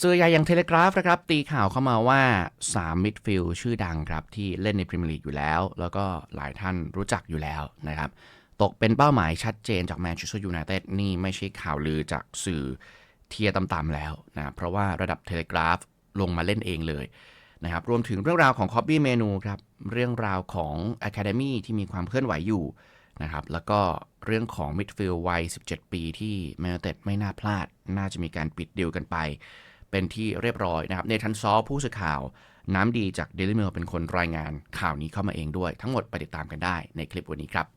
สื่อใหญ่อย่างเทเลกราฟนะครับตีข่าวเข้ามาว่า 3 มิดฟิลด์ชื่อดังครับ ที่เล่นในพรีเมียร์ลีกอยู่แล้ว แล้วก็หลายท่านรู้จักอยู่แล้วนะครับ ตกเป็นเป้าหมายชัดเจนจากแมนเชสเตอร์ยูไนเต็ดนี่ไม่ใช่ข่าวลือจากสื่อเทียต่ำๆแล้วนะเพราะว่าระดับเทเลกราฟลงมาเล่นเองเลยนะครับรวมถึงเรื่องราวของคอบบี้เมนูครับเรื่องราวของ Academy ที่มีความเคลื่อนไหวอยู่นะครับแล้วก็เรื่องของมิดฟิลด์วัย 17 ปีที่แมนยูไนเต็ดไม่น่าพลาด น่าจะมีการปิดดีลกันไป เป็นที่เรียบร้อยนะครับเนทันซอผู้สื่อข่าว น้ำดีจากเดลิเมลเป็นคนรายงานข่าวนี้เข้ามาเองด้วย ทั้งหมดไปติดตามกันได้ในคลิปวันนี้ครับ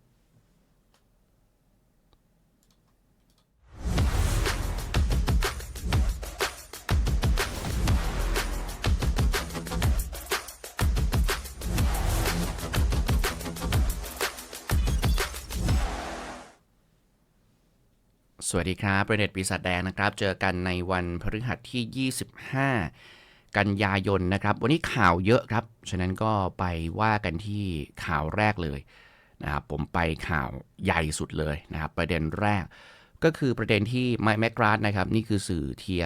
สวัสดีครับประเด็นปีศาจแดงนะครับ เจอกันในวันพฤหัสที่ 25 กันยายนนะครับ วันนี้ข่าวเยอะครับ ฉะนั้นก็ไปว่ากันที่ข่าวแรกเลยนะครับ ผมไปข่าวใหญ่สุดเลยนะครับ ประเด็นแรก ก็คือประเด็นที่ไมค์แมกกราดนะครับ นี่คือสื่อเทีย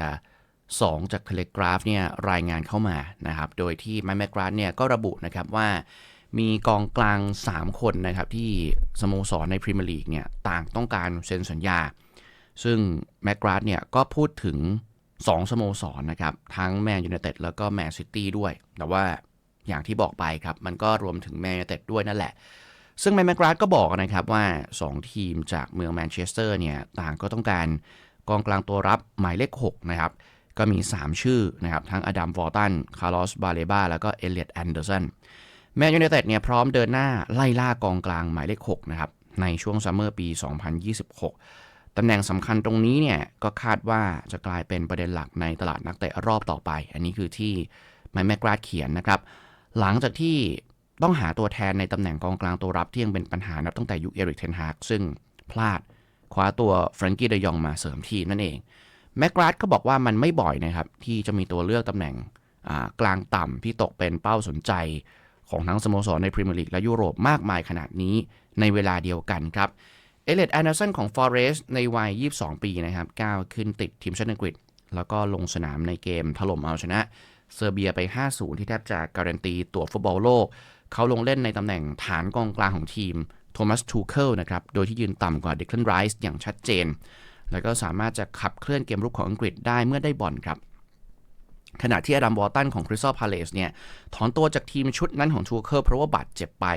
สองจากเทเลกราฟเนี่ยรายงานเข้ามานะครับ โดยที่ไมค์แมกกราดเนี่ยก็ระบุนะครับว่ามีกองกลาง 3 คนนะครับที่สโมสรในพรีเมียร์ลีกเนี่ยต่างต้องการเซ็นสัญญา ซึ่งแมกกราดเนี่ยก็พูดถึง 2 สโมสรนะครับ ทั้งแมนยูไนเต็ดแล้วก็แมนซิตี้ด้วย แต่ว่าอย่างที่บอกไปครับ มันก็รวมถึงแมนยูไนเต็ดด้วยนั่นแหละ ซึ่งแมกกราดก็บอกนะครับว่า 2 ทีมจากเมืองแมนเชสเตอร์เนี่ยต่างก็ต้องการกองกลางตัวรับหมายเลข 6 นะครับ ก็มี 3 ชื่อนะครับ ทั้งอดัมวอร์ตัน คาร์ลอส บาเลบาแล้วก็เอเลียตแอนเดอร์สันแมนยูไนเต็ดเนี่ยพร้อมเดินหน้าไล่ล่ากองกลางหมายเลข 6 นะครับ ในช่วงซัมเมอร์ปี 2026 ตำแหน่งสำคัญตรงนี้เนี่ยก็คาดว่าจะกลายเป็นประเด็นหลักในตลาดนักเตะรอบต่อไป อันนี้คือที่แมแมกราดเขียนนะครับ หลังจากที่ต้องหาตัวแทนในตำแหน่งกองกลางตัวรับที่ยังเป็นปัญหานับตั้งแต่ยุคเอริกเทนฮากซึ่งพลาดคว้าตัวแฟรงกี้เดยองมาเสริมทีมนั่นเองแมกราดก็บอกว่ามันไม่บ่อยนะครับ ที่จะมีตัวเลือกตำแหน่งกลางต่ำที่ตกเป็นเป้าสนใจของทั้งสโมสรในพรีเมียร์ลีกและยุโรปมากมายขนาดนี้ในเวลาเดียวกันครับ เอเลดแอนเดอร์สันของฟอเรสต์ในวัย 22 ปีนะครับก้าวขึ้นติดทีมชาติอังกฤษ แล้วก็ลงสนามในเกมถล่มเอาชนะเซอร์เบียไป 5-0 ที่แทบจะการันตีตั๋วฟุตบอลโลก เขาลงเล่นในตำแหน่งฐานกองกลางของทีมโทมัสทูเคิลนะครับ โดยที่ยืนต่ำกว่าเด็ก l ันไรส์อย่างชัดเจน แล้วก็สามารถจะขับเคลื่อนเกมรุกของอังกฤษได้เมื่อได้บอลครับ ขณะที่อดัมวอร์ตันของคริสตัลพาเลสเนี่ย ถอนตัวจากทีมชุดนั้นของทูเคิลเพราะว่าบาดเจ็บไป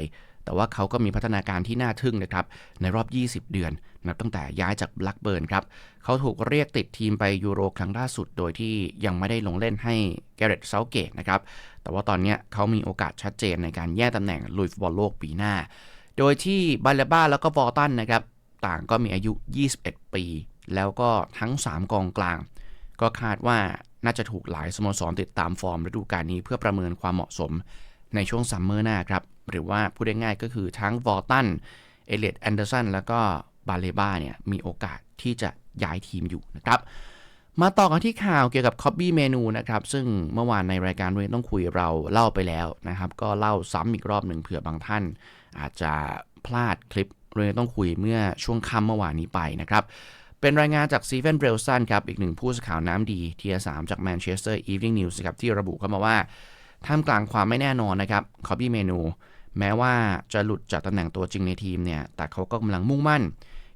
แต่ว่าเขาก็มีพัฒนาการที่น่าทึ่งนะครับ ในรอบ 20 เดือนนับตั้งแต่ย้ายจากบลักเบิร์นครับ เขาถูกเรียกติดทีมไปยูโรครั้งล่าสุด โดยที่ยังไม่ได้ลงเล่นให้แกเรตเซาเกตนะครับ แต่ว่าตอนนี้เขามีโอกาสชัดเจนในการแย่งตำแหน่งลุยฟุตบอลโลกปีหน้า โดยที่บาเลบ้าแล้วก็วอลตันนะครับ ต่างก็มีอายุ 21 ปี แล้วก็ทั้ง 3 กองกลาง ก็คาดว่าน่าจะถูกหลายสโมสรติดตามฟอร์มฤดูกาลนี้เพื่อประเมินความเหมาะสมในช่วงซัมเมอร์หน้าครับ หรือว่าพูดง่ายๆก็คือทั้งวอลตัน เอเลียตแอนเดอร์สัน แล้วก็บาเลบ้าเนี่ยมีโอกาสที่จะย้ายทีมอยู่นะครับ มาต่อกันที่ข่าวเกี่ยวกับคอบบี้เมนูนะครับ ซึ่งเมื่อวานในรายการเรื่องต้องคุยเราเล่าไปแล้วนะครับ ก็เล่าซ้ำอีกรอบหนึ่งเผื่อบางท่าน อาจจะพลาดคลิปเรื่องต้องคุยเมื่อช่วงค่ำเมื่อวานนี้ไปนะครับเป็นรายงานจากซีเฟนเบลสันครับ อีกหนึ่งผู้สื่อข่าวน้ำดีทียสามจากแมนเชสเตอร์อีฟ n ิ n งนิวส์ครับ ที่ระบุเข้ามาว่าท่ามกลางความไม่แน่นอนนะครับคอบบี้เมนู แม้ว่าจะหลุดจากตำแหน่งตัวจริงในทีมเนี่ย แต่เขาก็กำลังมุ่งมั่น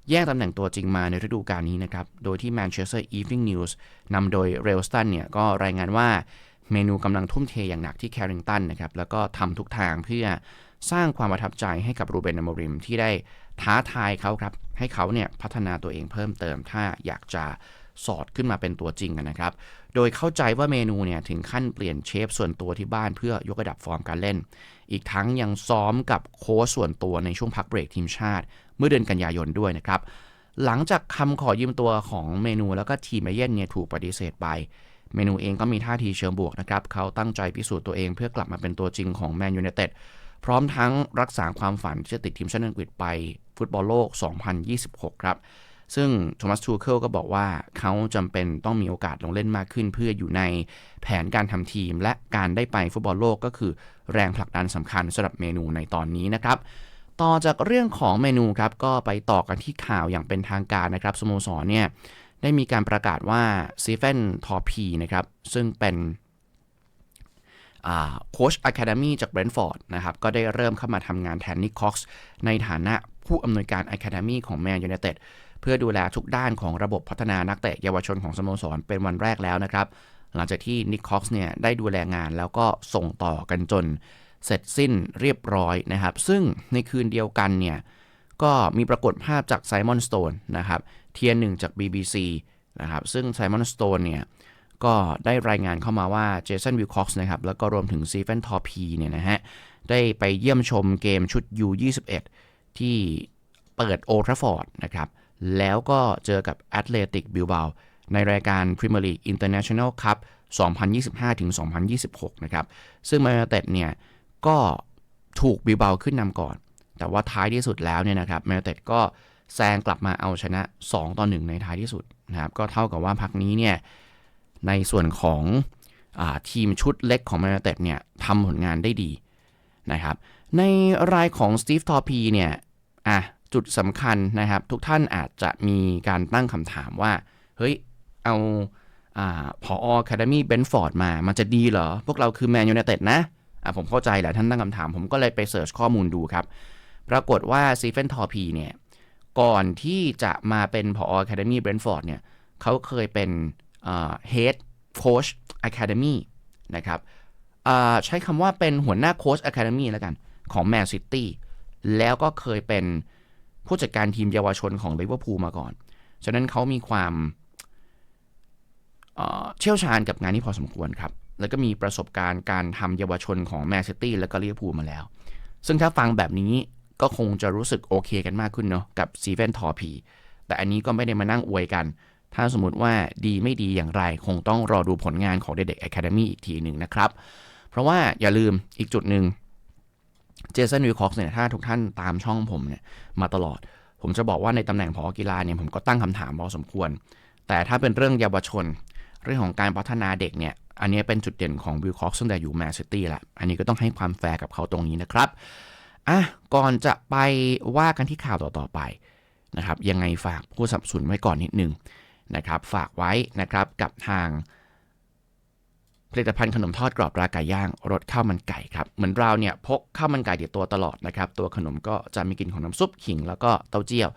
แย่งตำแหน่งตัวจริงมาในฤดูกาลนี้นะครับ โดยที่ Manchester Evening News นำโดยเรลสตันเนี่ย ก็รายงานว่าเมนูกำลังทุ่มเทอย่างหนักที่แคริงตันนะครับ แล้วก็ทำทุกทางเพื่อสร้างความประทับใจให้กับรูเบนอมริมที่ได้ท้าทายเขาครับ ให้เขาเนี่ยพัฒนาตัวเองเพิ่มเติมถ้าอยากจะ สอดขึ้นมาเป็นตัวจริงนะครับ โดยเข้าใจว่าเมนูเนี่ยถึงขั้นเปลี่ยนเชฟส่วนตัวที่บ้านเพื่อยกระดับฟอร์มการเล่น อีกทั้งยังซ้อมกับโค้ชส่วนตัวในช่วงพักเบรกทีมชาติ เมื่อเดือนกันยายนด้วยนะครับ หลังจากคำขอยืมตัวของเมนูแล้วก็ทีมเอเย่นเนี่ยถูกปฏิเสธไป เมนูเองก็มีท่าทีเชิงบวกนะครับเขาตั้งใจพิสูจน์ตัวเองเพื่อกลับมาเป็นตัวจริงของแมนยูไนเต็ดพร้อมทั้งรักษาความฝันที่จะติดทีมชาติอังกฤษไป ฟุตบอลโลก 2026 ครับ ซึ่งโทมัสทูเคิลก็บอกว่าเขาจำเป็นต้องมีโอกาสลงเล่นมากขึ้น เพื่ออยู่ในแผนการทำทีม และการได้ไปฟุตบอลโลกก็คือแรงผลักดันสำคัญสำหรับเมนูในตอนนี้นะครับต่อจากเรื่องของเมนูครับก็ไปต่อกันที่ข่าวอย่างเป็นทางการนะครับสโมสรเนี่ยได้มีการประกาศว่าซีเฟนทอพีนะครับซึ่งเป็นโค้ชอะคาเดมีจากเบรนท์ฟอร์ดนะครับก็ได้เริ่มเข้ามาทำงานแทนนิคคอกซ์ในฐานะผู้อำนวยการอะคาเดมีของแมนยูไนเต็ด เพื่อดูแลทุกด้านของระบบพัฒนานักเตะเยาวชนของสโมสรเป็นวันแรกแล้วนะครับ หลังจากที่นิคคอกซ์เนี่ยได้ดูแลงานแล้วก็ส่งต่อกันจนเสร็จสิ้นเรียบร้อยนะครับ ซึ่งในคืนเดียวกันเนี่ยก็มีปรากฏภาพจากไซมอนสโตนนะครับเทียนหนึ่งจาก BBC นะครับซึ่งไซมอนสโตนเนี่ยก็ได้รายงานเข้ามาว่าเจสันวิลคอกส์นะครับแล้วก็รวมถึงซีเฟนทอพีเนี่ยนะฮะได้ไปเยี่ยมชมเกมชุด U21 ที่เปิดโอทราฟอร์ดนะครับ แล้วก็เจอกับแอตเลติกบิลบาในรายการ Premier League International Cup 2025-2026 นะครับ ซึ่งมาเตดเนี่ย ก็ถูกบิลบาขึ้นนำก่อน แต่ว่าท้ายที่สุดแล้วเนี่ยนะครับแมนเต็ดก็แซงกลับมาเอาชนะ 2 ต่อ 1 ในท้ายที่สุดนะครับ ก็เท่ากับว่าพักนี้เนี่ย ในส่วนของอทีมชุดเล็กของแมนเต็ดเนี่ยทำผลงานได้ดีนะครับ ในรายของสตีฟทอพีเนี่ย อะ จุดสำคัญนะครับ ทุกท่านอาจจะมีการตั้งคำถามว่า เฮ้ย เอาพออคาเดมี่เบนฟอร์ดมา มันจะดีเหรอ พวกเราคือแมนยูไนเต็ดนะะผมเข้าใจแหละท่านตั้งคำถาม ผมก็เลยไปเสิร์ชข้อมูลดูครับ ปรากฏว่าซีเฟนทอพีเนี่ย ก่อนที่จะมาเป็นพออคาเดมี่เบนท์ฟอร์ดเนี่ย เขาเคยเป็นเฮดโค้ชอะคาเดมี่นะครับใช้คำว่าเป็นหัวหน้าโค้ชอะคาเดมี่แล้วกัน ของแมนซิตี้แล้วก็เคยเป็น ผู้จัดการทีมเยาวชนของลิเวอร์พูลมาก่อน ฉะนั้นเขามีความเชี่ยวชาญกับงานนี้พอสมควรครับ แล้วก็มีประสบการณ์การทำเยาวชนของแมนซิตี้แล้วก็ลิเวอร์พูลมาแล้ว ซึ่งถ้าฟังแบบนี้ก็คงจะรู้สึกโอเคกันมากขึ้นเนาะกับซีเวนทอพีแต่อันนี้ก็ไม่ได้มานั่งอวยกัน ถ้าสมมติว่าดีไม่ดีอย่างไร คงต้องรอดูผลงานของเด็กๆ Academy อีกทีหนึ่งนะครับ เพราะว่าอย่าลืมอีกจุดหนึ่ง เจสันวิลคอกเนี่ยถ้าทุกท่านตามช่องผมเนี่ยมาตลอด ผมจะบอกว่าในตำแหน่งผอกีฬาเนี่ยผมก็ตั้งคำถามพอสมควร แต่ถ้าเป็นเรื่องเยาวชน เรื่องของการพัฒนาเด็กเนี่ยอันนี้เป็นจุดเด่นของวิลคอกส์ตั้งแต่อยู่แมนซิตี้ละอันนี้ก็ต้องให้ความแฟร์กับเขาตรงนี้นะครับอะก่อนจะไปว่ากันที่ข่าวต่อๆไปนะครับยังไงฝากผู้สับสนไว้ก่อนนิดนึงนะครับฝากไว้นะครับกับทาง ผลิตภัณฑ์ขนมทอดกรอบราไก่ย่างรสข้าวมันไก่ครับ เหมือนเราเนี่ยพกข้าวมันไก่ติดตัวตลอดนะครับ ตัวขนมก็จะมีกลิ่นของน้ำซุปขิงแล้วก็เต้าเจี้ยว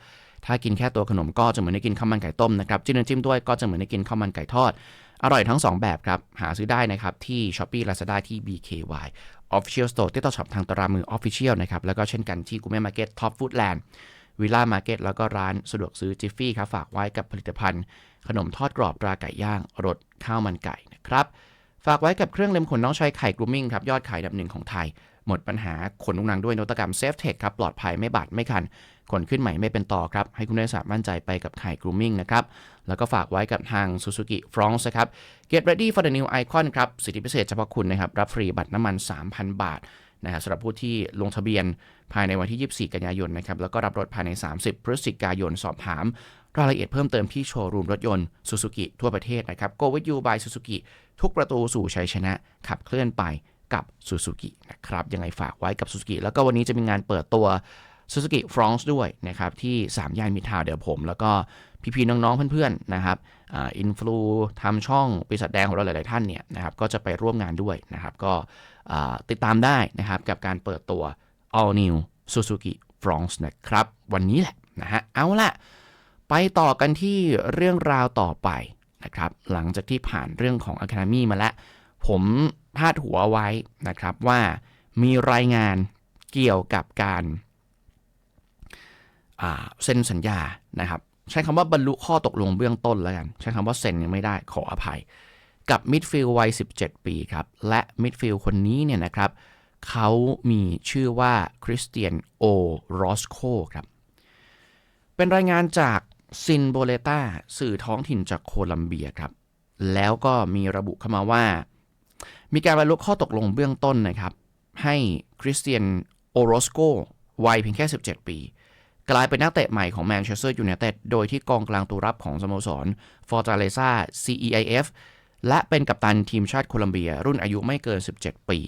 ถ้ากินแค่ตัวขนมก็จะเหมือนได้กินข้าวมันไก่ต้มนะครับจิ้มน้ำจิ้มด้วยก็จะเหมือนได้กินข้าวมันไก่ทอด อร่อยทั้ง 2 แบบครับ หาซื้อได้นะครับที่ Shopee Lazada ที่ BKY Official Store ที่ต่อช็อปทางตารางมือ Official นะครับแล้วก็เช่นกันที่กูเม่มาร์เก็ตท็อปฟู้ดแลนด์วิลล่ามาร์เก็ตแล้วก็ร้านสะดวกซื้อจิฟฟี่ครับฝากไว้กับผลิตภัณฑ์ ขนมทอดกรอบราไก่ย่างรสข้าวมันไก่นะครับ ฝากไว้กับเครื่องเล็มขนน้องชายไข่กรูมิ่งครับยอดขายดับหนึ่งของไทย หมดปัญหาขนลุงนังด้วยนวัตกรรมเซฟเทคครับปลอดภัยไม่บาดไม่คัน ขนขึ้นใหม่ไม่เป็นต่อครับ ให้คุณได้สามมั่นใจไปกับไข่กรูมิ่งนะครับ แล้วก็ฝากไว้กับทาง Suzuki f r o n c e นะครับ Get ready for the new icon ครับสิทธิพิเศษเฉพาะคุณนะครับรับฟรีบัตรน้ำมัน 3,000 บาทนะครับสำหรับผู้ที่ลงทะเบียนภายในวันที่ 24 กันยายนนะครับแล้วก็รับรถภายใน 30 พฤศจิกายนสอบถาม รายละเอียดเพิ่มเติมที่โชว์รูมรถยนต์ Suzuki ทั่วประเทศนะครับ Go with you by Suzuki ทุกประตูสู่ชัยชนะ ขับเคลื่อนไปกับ Suzuki นะครับยังไงฝากไว้กับ Suzuki แล้วก็วันนี้จะมีงานเปิดตัว Suzuki f r o n c e ด้วยนะครับ ที่ 3 ย่านมิทาวเดี๋ยวผม แล้วก็พี่ๆน้องๆเพื่อนๆนะครับอินฟลูทำช่องปีศาจแดงของเราหลายๆท่านเนี่ยนะครับก็จะไปร่วมงานด้วยนะครับ ก็ติดตามได้นะครับกับการเปิดตัว All New Suzuki f r o n c e นะครับ วันนี้แหละนะฮะเอาละ ไปต่อกันที่เรื่องราวต่อไปนะครับ หลังจากที่ผ่านเรื่องของ Academy มาแล้ว ผมพาดหัวไว้นะครับว่ามีรายงานเกี่ยวกับการเซ็นสัญญานะครับ ใช้คำว่าบรรลุข้อตกลงเบื้องต้นแล้วกัน ใช้คำว่าเซ็นยังไม่ได้ขออภัย กับมิดฟิลด์วัย 17 ปีครับ และมิดฟิลด์คนนี้เนี่ยนะครับเขามีชื่อว่าคริสเตียนโอโรสโคครับ เป็นรายงานจาก ซินโบเลตาสื่อท้องถิ่นจากโคลัมเบียครับ แล้วก็มีระบุเข้ามาว่า มีการบรรลุข้อตกลงเบื้องต้นนะครับ ให้คริสเตียนโอโรสโกวัยเพียงแค่ 17 ปี กลายเป็นนักเตะใหม่ของแมนเชสเตอร์ยูไนเต็ดโดยที่กองกลางตัวรับของสโมสรฟอร์ตาเลซา CEIF และเป็นกัปตันทีมชาติโคลัมเบีย รุ่นอายุไม่เกิน 17 ปี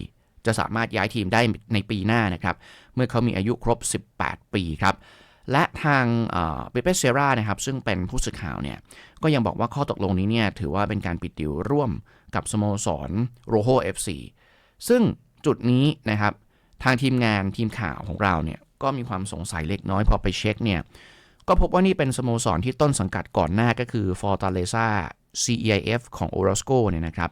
จะสามารถย้ายทีมได้ในปีหน้านะครับ เมื่อเขามีอายุครบ 18 ปีครับ และทางเปเปเซรานะครับซึ่งเป็นผู้สื่อข่าวเนี่ยก็ยังบอกว่าข้อตกลงนี้เนี่ยถือว่าเป็นการปิดดิวร่วมกับสโมสรโรโฮ FC ซึ่งจุดนี้นะครับทางทีมงานทีมข่าวของเราเนี่ยก็มีความสงสัยเล็กน้อยพอไปเช็คเนี่ยก็พบว่านี่เป็นสโมสรที่ต้นสังกัดก่อนหน้าก็คือ Fortaleza CEIF ของ Orozco เนี่ยนะครับ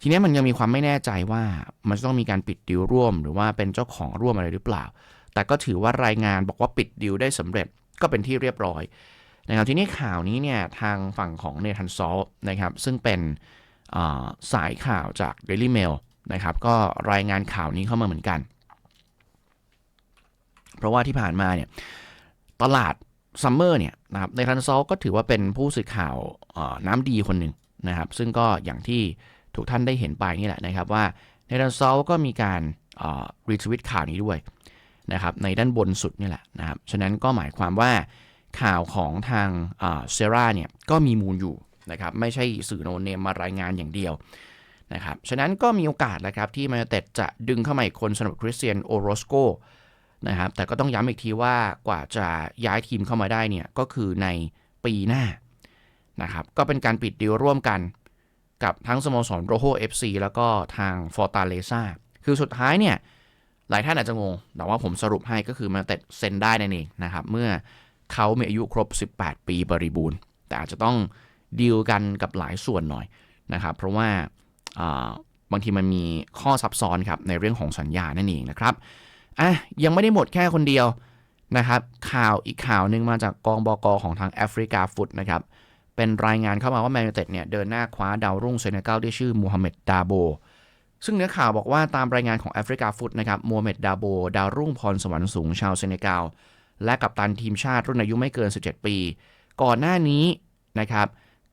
ทีนี้มันยังมีความไม่แน่ใจว่ามันจะต้องมีการปิดดิวร่วม หรือว่าเป็นเจ้าของร่วมอะไรหรือเปล่า แต่ก็ถือว่ารายงานบอกว่าปิดดิวได้สำเร็จก็เป็นที่เรียบร้อยนะครับทีนี้ข่าวนี้เนี่ยทางฝั่งของเนทันซอลนะครับซึ่งเป็นสายข่าวจาก Daily Mail นะครับก็รายงานข่าวนี้เข้ามาเหมือนกัน เพราะว่าที่ผ่านมาเนี่ยตลาดซัมเมอร์เนี่ยนะครับในทันซอลก็ถือว่าเป็นผู้สื่อข่าวน้ำดีคนหนึ่งนะครับ ซึ่งก็อย่างที่ทุกท่านได้เห็นไปนี่แหละนะครับว่าในทันซอลก็มีการรีทวิตข่าวนี้ด้วย นะครับในด้านบนสุดนี่แหละนะครับฉะนั้นก็หมายความว่าข่าวของทางเซราเนี่ยก็มีมูลอยู่นะครับไม่ใช่สื่อโนเนมมารายงานอย่างเดียวนะครับฉะนั้นก็มีโอกาสแล้วครับที่มาเต็ดจะดึงเข้ามาอีกคนสำหรับคริสเตียนโอโรสโกนะครับแต่ก็ต้องย้ำอีกทีว่ากว่าจะย้ายทีมเข้ามาได้เนี่ยก็คือในปีหน้านะครับก็เป็นการปิดดีลร่วมกันกับทั้งสโมสรโรโฮเอฟซีแล้วก็ทางฟอร์ตาเลซาคือสุดท้ายเนี่ย หลายท่านอาจจะงง แต่ว่าผมสรุปให้ก็คือมาเต็ดเซ็นได้นั่นเองนะครับ เมื่อเขามีอายุครบ 18 ปีบริบูรณ์ แต่อาจจะต้องดีลกันกับหลายส่วนหน่อยนะครับ เพราะว่าบางทีมันมีข้อซับซ้อนครับในเรื่องของสัญญานั่นเองนะครับอะยังไม่ได้หมดแค่คนเดียวนะครับ ข่าวอีกข่าวหนึ่งมาจากกองบอกอของทางแอฟริกาฟุตนะครับ เป็นรายงานเข้ามาว่าแมนยูเต็ดเนี่ยเดินหน้าคว้าดาวรุ่งเซเนกัลที่ชื่อมูฮัมหมัดดาโบ ซึ่งเนื้อข่าวบอกว่าตามรายงานของแอฟริกาฟุตนะครับมูฮัมหมัดดาโบ ดาวรุ่งพรสวรรค์สูงชาวเซเนกัลและกัปตันทีมชาติรุ่นอายุไม่เกิน 17 ปี ก่อนหน้านี้นะครับ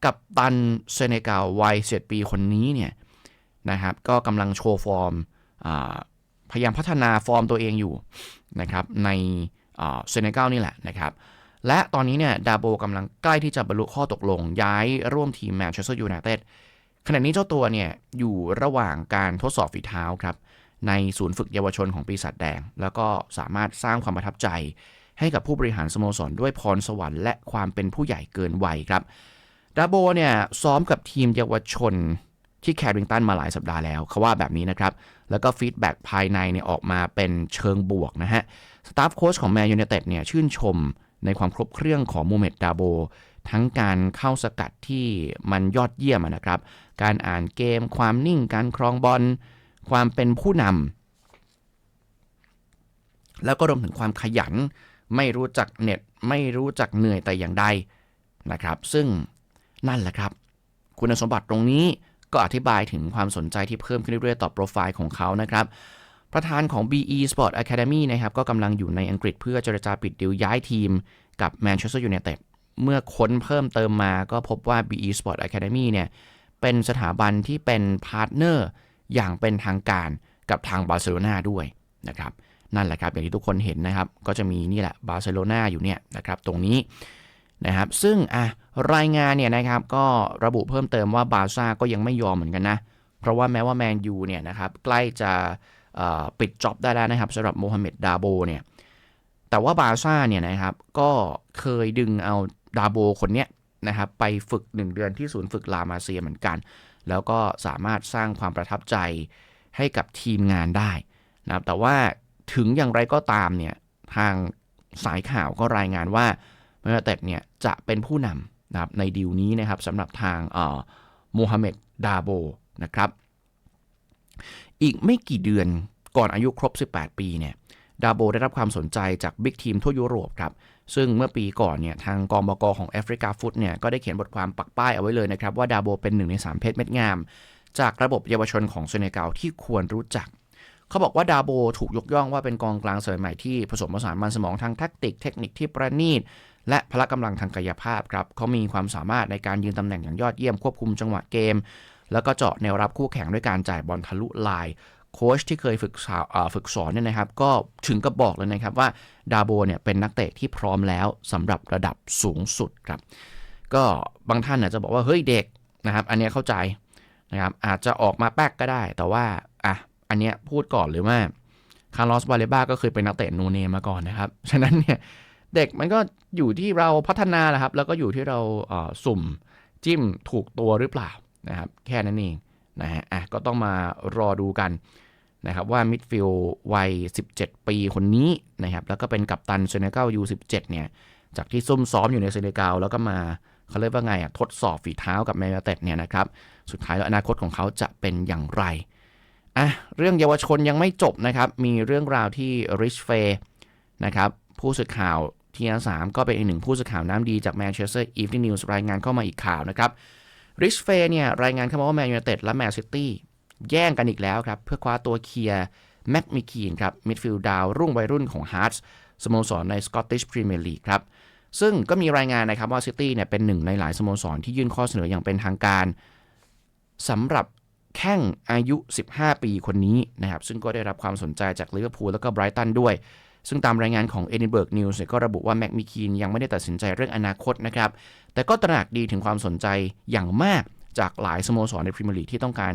กัปตันเซเนกัลวัย17ปีคนนี้เนี่ยนะครับก็กำลังโชว์ฟอร์มพยายามพัฒนาฟอร์มตัวเองอยู่นะครับในเซเนกัลนี่แหละนะครับและตอนนี้เนี่ยดาโบกำลังใกล้ที่จะบรรลุข้อตกลงย้ายร่วมทีมแมนเชสเตอร์ยูไนเต็ด ขณะนี้เจ้าตัวเนี่ยอยู่ระหว่างการทดสอบฝีเท้าครับในศูนย์ฝึกเยาวชนของปีศาจแดง แล้วก็สามารถสร้างความประทับใจให้กับผู้บริหารสโมสรด้วยพรสวรรค์และความเป็นผู้ใหญ่เกินวัยครับดาโบเนี่ยซ้อมกับทีมเยาวชนที่แคริงตันมาหลายสัปดาห์แล้วเขาว่าแบบนี้นะครับ แล้วก็ฟีดแบ็กภายในเนี่ยออกมาเป็นเชิงบวกนะฮะ สตาฟโค้ชของแมนยูเนเต็ดเนี่ยชื่นชมในความครบเครื่องของโมเมตดาโบ ทั้งการเข้าสกัดที่มันยอดเยี่ยมนะครับ การอ่านเกม ความนิ่ง การครองบอล ความเป็นผู้นำ แล้วก็รวมถึงความขยัน ไม่รู้จักเน็ตไม่รู้จักเหนื่อยแต่อย่างใดนะครับ ซึ่งนั่นแหละครับ คุณสมบัติตรงนี้ก็อธิบายถึงความสนใจที่เพิ่มขึ้นเรื่อยๆ ต่อโปรไฟล์ของเขานะครับประธานของ BE Sport Academy นะครับก็กำลังอยู่ในอังกฤษเพื่อเจรจาปิดดิวย้ายทีมกับ Manchester United เมื่อค้นเพิ่มเติมมาก็พบว่า BE Sport Academy เนี่ยเป็นสถาบันที่เป็นพาร์ทเนอร์อย่างเป็นทางการกับทางบาร์เซโลนาด้วยนะครับนั่นแหละครับอย่างที่ทุกคนเห็นนะครับ ก็จะมีนี่แหละบาร์เซโลนาอยู่เนี่ยนะครับตรงนี้นะครับซึ่งอะรายงานเนี่ยนะครับก็ระบุเพิ่มเติมว่าบาซ่าก็ยังไม่ยอมเหมือนกันนะเพราะว่าแม้ว่าแมนยูเนี่ยนะครับใกล้จะปิดจ็อบได้แล้วนะครับสำหรับโมฮัมเหม็ดดาโบเนี่ยแต่ว่าบาซ่าเนี่ยนะครับก็เคยดึงเอา ดาโบคนเนี้ยนะครับไปฝึก 1 เดือนที่ศูนย์ฝึกลามาเซียเหมือนกัน แล้วก็สามารถสร้างความประทับใจให้กับทีมงานได้นะครับแต่ว่าถึงอย่างไรก็ตามเนี่ยทางสายข่าวก็รายงานว่าเมเต็ดเนี่ยจะเป็นผู้นำนะครับในดีลนี้นะครับสำหรับทางโมฮัมเหม็ดดาโบนะครับอีกไม่กี่เดือนก่อนอายุครบ 18 ปีเนี่ยดาโบได้รับความสนใจจากบิ๊กทีมทั่วยุโรปครับ ซึ่งเมื่อปีก่อนเนี่ยทางกองบกของแอฟริกาฟุตเนี่ยก็ได้เขียนบทความปักป้ายเอาไว้เลยนะครับ ว่าดาโบเป็นหนึ่งในสามเพชรเม็ดงาม จากระบบเยาวชนของเซเนกัลที่ควรรู้จัก เขาบอกว่าดาโบถูกยกย่องว่าเป็นกองกลางสมัยใหม่ที่ผสมผสานมันสมองทางแทคติกเทคนิคที่ประณีตและพละกำลังทางกายภาพครับเขามีความสามารถในการยืนตำแหน่งอย่างยอดเยี่ยมควบคุมจังหวะเกม แล้วก็เจาะแนวรับคู่แข่งด้วยการจ่ายบอลทะลุลาย โค้ชที่เคยฝึกสฝึกสอนเนี่ยนะครับ ก็ถึงกับบอกเลยนะครับว่าดาโบเนี่ยเป็นนักเตะที่พร้อมแล้วสำหรับระดับสูงสุดครับ ก็บางท่านอาจจะบอกว่าเฮ้ยเด็กนะครับ อันนี้เข้าใจนะครับอาจจะออกมาแป๊กก็ได้ แต่ว่าอะอันเนี้ยพูดก่อนเลยว่าคาร์ลอสบาเลบ้าก็เคยเป็นนักเตะนูเนมาก่อนนะครับ ฉะนั้นเนี่ยเด็กมันก็อยู่ที่เราพัฒนาแหละครับ แล้วก็อยู่ที่เราสุ่มจิ้มถูกตัวหรือเปล่านะครับ แค่นั้นเอง นะฮะอะก็ต้องมารอดูกันนะครับว่ามิดฟิลด์วัย 17 ปีคนนี้นะครับแล้วก็เป็นกัปตันเซเนกัล U17 เนี่ยจากที่ซุ่มซ้อมอยู่ในเซเนกัลแล้วก็มาเขาเรียกว่าไงอะทดสอบฝีเท้ากับแมนยูเต็ดเนี่ยนะครับสุดท้ายแล้วอนาคตของเขาจะเป็นอย่างไรอะเรื่องเยาวชนยังไม่จบนะครับมีเรื่องราวที่ริชเฟย์นะครับผู้สื่อข่าวทีนสามก็เป็นอีกหนึ่งผู้สื่อข่าวน้ำดีจากแมนเชสเตอร์อีฟนิวส์รายงานเข้ามาอีกข่าวนะครับ ริชเฟย์เนี่ยรายงานเข้ามาว่าแมนยูเต็ดและแมนซิตี้แย่งกันอีกแล้วครับเพื่อคว้าตัวเคียร์แม็กมิคีนครับมิดฟิลด์ดาวรุ่งวัยรุ่นของฮาร์ตส์สโมสรในสกอตติชพรีเมียร์ลีกครับซึ่งก็มีรายงานนะครับว่าซิตี้เนี่ยเป็นหนึ่งในหลายสโมสรที่ยื่นข้อเสนออย่างเป็นทางการสำหรับแข้งอายุ 15 ปีคนนี้นะครับซึ่งก็ได้รับความสนใจจากลิเวอร์พูลแล้วก็ไบรตันด้วย ซึ่งตามรายงานของ Edinburgh News ก็ระบุว่าแม็กมิคีนยังไม่ได้ตัดสินใจเรื่องอนาคตนะครับ แต่ก็ตระหนักดีถึงความสนใจอย่างมากจากหลายสโมสรในพรีเมียร์ลีกที่ต้องการ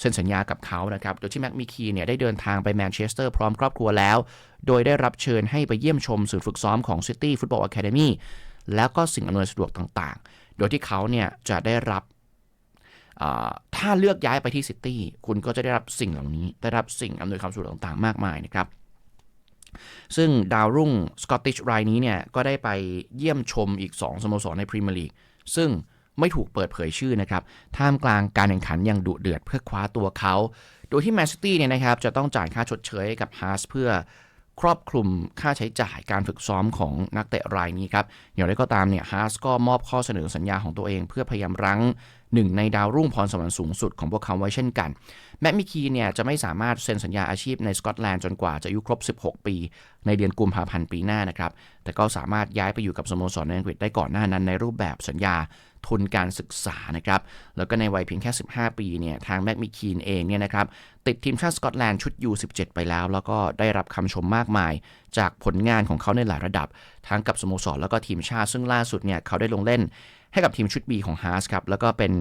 เซ็นสัญญากับเขานะครับ โดยที่แม็กมิคีนเนี่ยได้เดินทางไปแมนเชสเตอร์พร้อมครอบครัวแล้ว โดยได้รับเชิญให้ไปเยี่ยมชมศูนย์ฝึกซ้อมของ City Football Academy แล้วก็สิ่งอำนวยสะดวกต่างๆ โดยที่เขาเนี่ยจะได้รับถ้าเลือกย้ายไปที่ซิตี้คุณก็จะได้รับสิ่งเหล่านี้ ได้รับสิ่งอำนวยความสะดวกต่างๆ มากมายนะครับ ซึ่งดาวรุ่งสกอตติชรายนี้เนี่ยก็ได้ไปเยี่ยมชมอีก 2สโมสรในพรีเมียร์ลีกซึ่งไม่ถูกเปิดเผยชื่อนะครับ ท่ามกลางการแข่งขันอย่างดุเดือดเพื่อคว้าตัวเขา โดยที่แมนซิตี้เนี่ยนะครับจะต้องจ่ายค่าชดเชยให้กับฮาร์สเพื่อ ครอบคลุมค่าใช้จ่ายการฝึกซ้อมของนักเตะรายนี้ครับอย่างไรก็ตามเนี่ยฮาร์สก็มอบข้อเสนอสัญญาของตัวเองเพื่อพยายามรั้งหนึ่งในดาวรุ่งพรสวรรค์สูงสุดของพวกเขาไว้เช่นกัน แม็กมิคีเนี่ยจะไม่สามารถเซ็นสัญญาอาชีพในสกอตแลนด์จนกว่าจะอายุครบ 16 ปี ในเดือนกุมภาพันธ์ปีหน้านะครับ แต่ก็สามารถย้ายไปอยู่กับสโมสรในอังกฤษได้ก่อนหน้านั้นในรูปแบบสัญญา ทุนการศึกษานะครับ แล้วก็ในวัยเพียงแค่ 15 ปีเนี่ยทางแม็กมิคีนเองเนี่ยนะครับติดทีมชาติสกอตแลนด์ชุด U17 ไปแล้ว แล้วก็ได้รับคำชมมากมาย จากผลงานของเขาในหลายระดับ ทั้งกับสโมสรแล้วก็ทีมชาติซึ่งล่าสุดเนี่ยเขาได้ลงเล่นให้กับทีมชุด B ของฮาร์สครับแล้วก็เป็น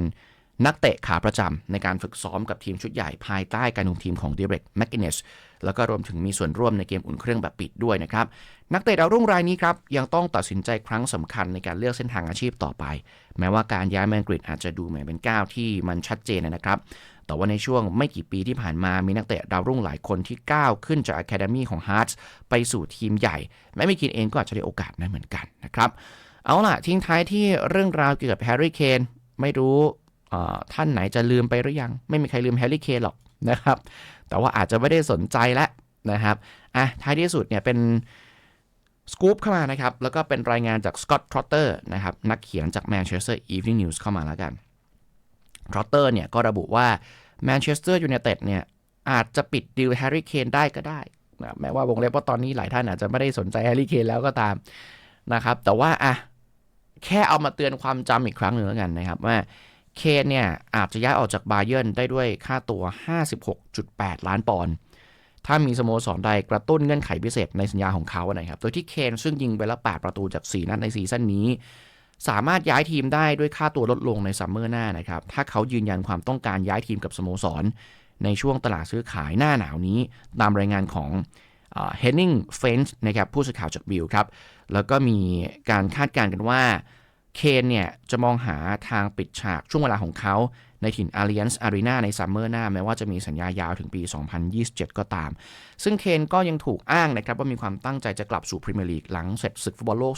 นักเตะขาประจำในการฝึกซ้อมกับทีมชุดใหญ่ภายใต้การคุมทีมของเดเรกแมกกินเนสแล้วก็รวมถึงมีส่วนร่วมในเกมอุ่นเครื่องแบบปิดด้วยนะครับ นักเตะดาวรุ่งรายนี้ครับ ยังต้องตัดสินใจครั้งสำคัญในการเลือกเส้นทางอาชีพต่อไป แม้ว่าการย้ายแมนกริดอาจจะดูเหมือนเป็นก้าวที่มันชัดเจนนะครับ แต่ว่าในช่วงไม่กี่ปีที่ผ่านมามีนักเตะดาวรุ่งหลายคนที่ก้าวขึ้นจากอะคาเดมี่ของฮาร์ s ไปสู่ทีมใหญ่แม้ไม่คิดเองก็อาจจะได้โอกาสนั้นเหมือนกันนะครับเอาล่ะทิ้งท้ายที่เรื่องราวเกี่ยวกับแฮร์รี่เคนไม่รู้ ท่านไหนจะลืมไปหรือยัง ไม่มีใครลืมแฮร์รี่เคนหรอกนะครับ แต่ว่าอาจจะไม่ได้สนใจแล้วนะครับอะท้ายที่สุดเนี่ยเป็นสกู๊ปเข้ามานะครับ แล้วก็เป็นรายงานจากสกอตทรอตเตอร์นะครับนักเขียนจากแมนเชสเตอร์อีฟ n ิ n นิวส์เข้ามาแล้วกันทรอตเตอร์เนี่ยก็ระบุว่าแมนเชสเตอร์ยูไนเต็ดเนี่ยอาจจะปิดดีลแฮร์รี่เคนได้ก็ได้นะแม้ว่าวงเล็บว่าตอนนี้หลายท่านอาจจะไม่ได้สนใจแฮร์รี่เคนแล้วก็ตามนะครับ แต่ว่าอะแค่เอามาเตือนความจำอีกครั้งหนึ่งแล้วกันนะครับว่า เคนเนี่ยอาจจะย้ายออกจากบาเยิร์นได้ด้วยค่าตัว 56.8 ล้านปอนด์ถ้ามีสโมสรใดกระตุ้นเงื่อนไขพิเศษในสัญญาของเขานะครับ โดยที่เคนซึ่งยิงไปแล้ว8ประตูจาก 4 นัดในซีซั่นนี้ สามารถย้ายทีมได้ด้วยค่าตัวลดลงในซัมเมอร์หน้านะครับ ถ้าเขายืนยันความต้องการย้ายทีมกับสโมสร ในช่วงตลาดซื้อขายหน้าหนาวนี้ ตามรายงานของเฮนนิงเฟนส์นะครับผู้สื่อข่าวจากบิลครับ แล้วก็มีการคาดการณ์กันว่า เคนเนี่ยจะมองหาทางปิดฉากช่วงเวลาของเขาในถิ่น Allianz Arena ในซัมเมอร์หน้า แม้ว่าจะมีสัญญายาวถึงปี 2027 ก็ตาม ซึ่งเคนก็ยังถูกอ้างนะครับว่ามีความตั้งใจจะกลับสู่พรีเมียร์ลีกหลังเสร็จศึกฟุตบอลโลก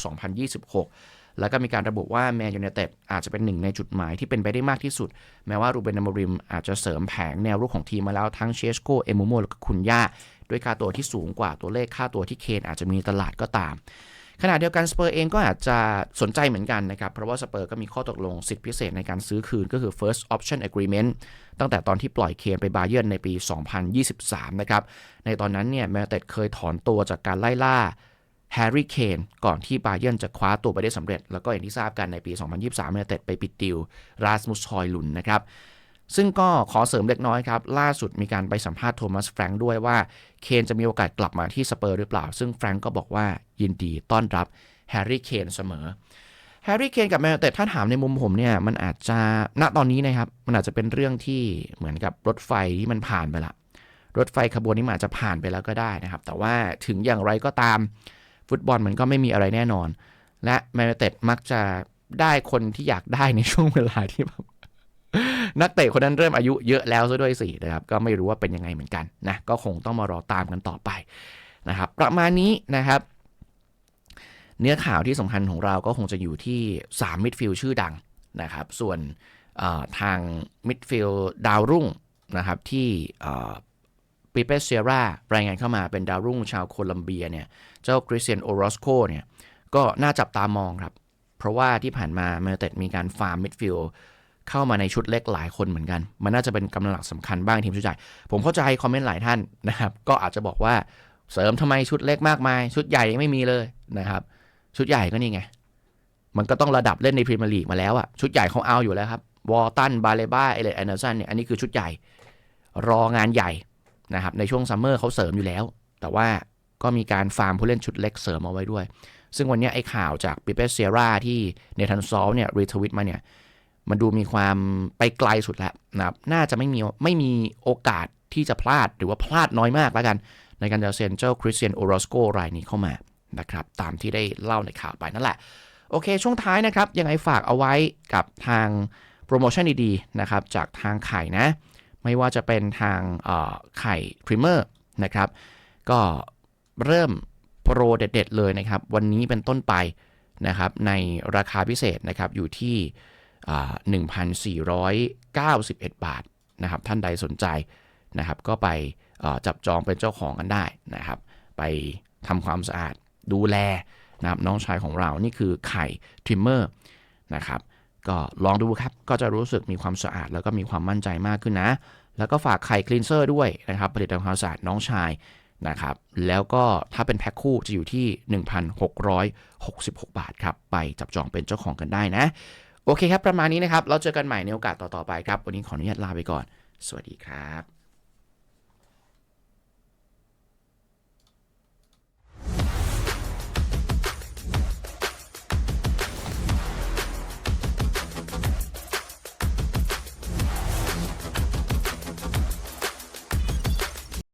2026 แล้วก็มีการระบุว่าแมนยูไนเต็ดอาจจะเป็นหนึ่งในจุดหมายที่เป็นไปได้มากที่สุด แม้ว่ารูเบนนามริมอาจจะเสริมแผงแนวรุกของทีมมาแล้วทั้งเชสโกเอมูโมและคุณย่าด้วยค่าตัวที่สูงกว่าตัวเลขค่าตัวที่เคนอาจจะมีตลาดก็ตาม ขณะเดียวกันสเปอร์เองก็อาจจะสนใจเหมือนกันนะครับ เพราะว่าสเปอร์ก็มีข้อตกลงสิทธิพิเศษในการซื้อคืนก็คือ first option agreement ตั้งแต่ตอนที่ปล่อยเคนไปบาเยิร์นในปี 2023 นะครับ ในตอนนั้นเนี่ยแมนเต็ดเคยถอนตัวจากการไล่ล่าแฮร์รี่เคนก่อนที่บาเยิร์นจะคว้าตัวไปได้สำเร็จ แล้วก็อย่างที่ทราบกันในปี 2023แมนเต็ดไปปิดดิวราสมุสชอยลุนนะครับ ซึ่งก็ขอเสริมเล็กน้อยครับ ล่าสุดมีการไปสัมภาษณ์โทมัสแฟรงค์ด้วยว่าเคนจะมีโอกาสกลับมาที่สเปอร์หรือเปล่า ซึ่งแฟรงค์ก็บอกว่ายินดีต้อนรับแฮร์รี่เคนเสมอแฮร์รี่เคนกับแมนเต็ดถ้าถามในมุมผมเนี่ย มันอาจจะณตอนนี้นะครับ มันอาจจะเป็นเรื่องที่เหมือนกับรถไฟที่มันผ่านไปละ รถไฟขบวนนี้อาจจะผ่านไปแล้วก็ได้นะครับ แต่ว่าถึงอย่างไรก็ตาม ฟุตบอลมันก็ไม่มีอะไรแน่นอน และแมนยูไนเต็ดมักจะได้คนที่อยากได้ในช่วงเวลาที่แบบ นักเตะคนนั้นเริ่มอายุเยอะแล้วซะด้วยสินะครับ ก็ไม่รู้ว่าเป็นยังไงเหมือนกันนะ ก็คงต้องมารอตามกันต่อไปนะครับ ประมาณนี้นะครับ เนื้อข่าวที่สำคัญของเราก็คงจะอยู่ที่ 3 มิดฟิลด์ชื่อดังนะครับ ส่วนทางมิดฟิลด์ดาวรุ่งนะครับที่ปิเปเซียร่ารายงานเข้ามาเป็นดาวรุ่งชาวโคลัมเบียเนี่ยเจ้าคริสเตียนโอรอสโกเนี่ยก็น่าจับตามองครับ เพราะว่าที่ผ่านมาแมนยูไนเต็ดมีการฟาร์มมิดฟิลด์ เข้ามาในชุดเล็กหลายคนเหมือนกัน มันน่าจะเป็นกำลังหลักสำคัญบ้างทีมชุดใหญ่ผมเข้าใจคอมเมนต์หลายท่านนะครับ ก็อาจจะบอกว่าเสริมทำไมชุดเล็กมากมาย ชุดใหญ่ยังไม่มีเลยนะครับ ชุดใหญ่ก็นี่ไง มันก็ต้องระดับเล่นในพรีเมียร์ลีกมาแล้วอะชุดใหญ่เขาเอาอยู่แล้วครับวอลตันบาเลบ้าเอเลตแอนเดอร์สันเนี่ยอันนี้คือชุดใหญ่ รองานใหญ่นะครับในช่วงซัมเมอร์เขาเสริมอยู่แล้ว แต่ว่าก็มีการฟาร์มผู้เล่นชุดเล็กเสริมเอาไว้ด้วย ซึ่งวันนี้ไอ้ข่าวจากปิเปเซียร่าที่เนทันซอลเนี่ยรีทวิตมาเนี่ย มันดูมีความไปไกลสุดแล้วนะครับ น่าจะไม่มีไม่มีโอกาสที่จะพลาดหรือว่าพลาดน้อยมากแล้วกัน ในการจะเซ็นเจ้าคริสเตียนโอโรสโกรายนี้เข้ามานะครับ ตามที่ได้เล่าในข่าวไปนั่นแหละ โอเค ช่วงท้ายนะครับ ยังไงฝากเอาไว้กับทางโปรโมชั่นดีๆนะครับ จากทางไข่นะ ไม่ว่าจะเป็นทางไข่พรีเมอร์นะครับ ก็เริ่มโปรเด็ดๆเลยนะครับ วันนี้เป็นต้นไปนะครับ ในราคาพิเศษนะครับอยู่ที่ 1,491 บาทนะครับท่านใดสนใจนะครับก็ไปจับจองเป็นเจ้าของกันได้นะครับ ไปทำความสะอาดดูแลนะครับน้องชายของเรานี่คือไข่ทริมเมอร์นะครับก็ลองดูครับ ก็จะรู้สึกมีความสะอาดแล้วก็มีความมั่นใจมากขึ้นนะ แล้วก็ฝากไข่คลีนเซอร์ด้วยนะครับ ผลิตภัณฑ์ความสะอาดน้องชายนะครับ แล้วก็ถ้าเป็นแพ็คคู่จะอยู่ที่ 1,666 บาทครับ ไปจับจองเป็นเจ้าของกันได้นะ โอเคครับ ประมาณนี้นะครับ เราเจอกันใหม่ในโอกาสต่อๆไปครับ วันนี้ขออนุญาตลาไปก่อน สวัสดีครับ